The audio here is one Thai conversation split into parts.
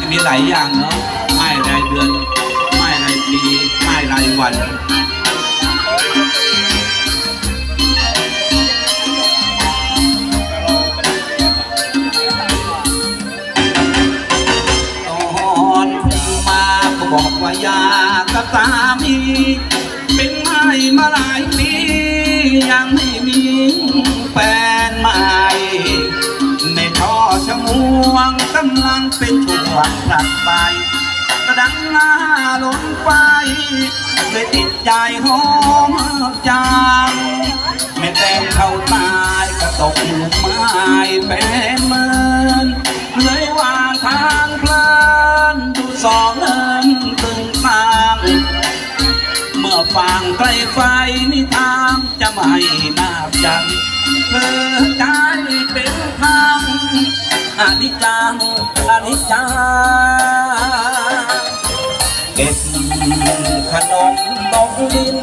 จะมีหลายอย่างเนาะไม่รายเดือนไม่รายปีไม่รายวันตอนมาก็บอกว่าอยากกับสามีเป็นไม่มาหลายปียังไม่มีแฟน เป็นช่วงหลักไป กระดังหน้าล้นไฟเลยติดใจหอมจังแม่แฟนเขาตายก็ตกหลุมไม้เป็นเหมือนเลยวางทางเพลินดูสองเอินตึงตังเมื่อฟังใกลไฟนิทานจะไม่นาบจังเธอใจเป็นทาง อนิจจังอนิจจังเก็บขนมตกดิน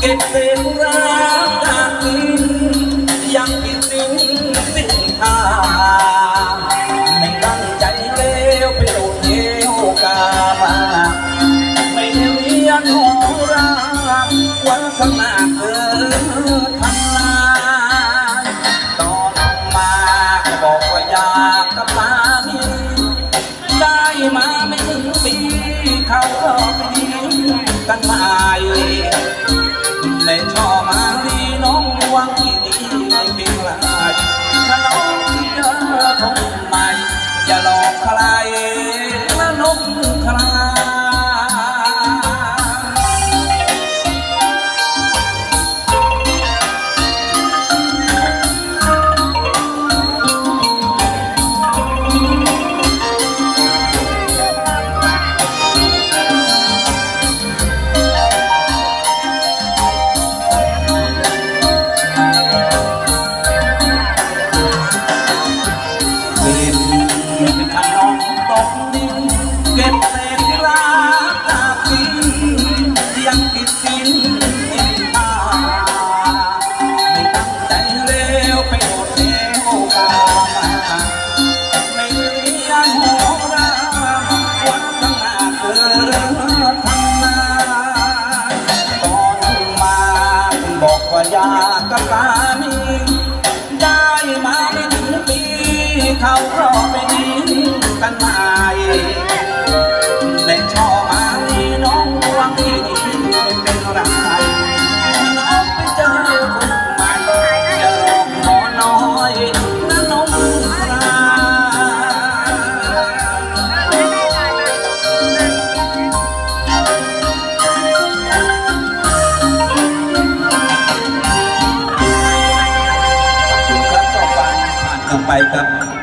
เก็บเศษรักจากิน ยังกินสิ่งสิ้นค่าไม่ตั้งใจเลวไปโดนเยี่ยวกามาไม่เรียนโหราวันข้างหน้าเกิด กันใหม่ในช่อมาลีน้องวังที่นี่ไม่เป็นไรถ้าน้องที่เจอคงใหม่อย่าหลอกใคร ขนมตกดินเก็บเศษที่รักจากกินยังกินกินเอ็นตาไม่ตั้งใจเลวไปโดดเดี่ยวกามไม่เรียนโหราวันข้างหน้าเกิดทำนาตอนมาบอกว่าอยากกับสามี เขาก็ไปดิ้นกันใหม่นช่อมาลีน้องวางที่นี่ไม่เป็นไรน้องไปเจอคนใหม่อย่าหลอหมอน้อยนะน้าขอบคุณครับต่อไปผ่านกันไปครับ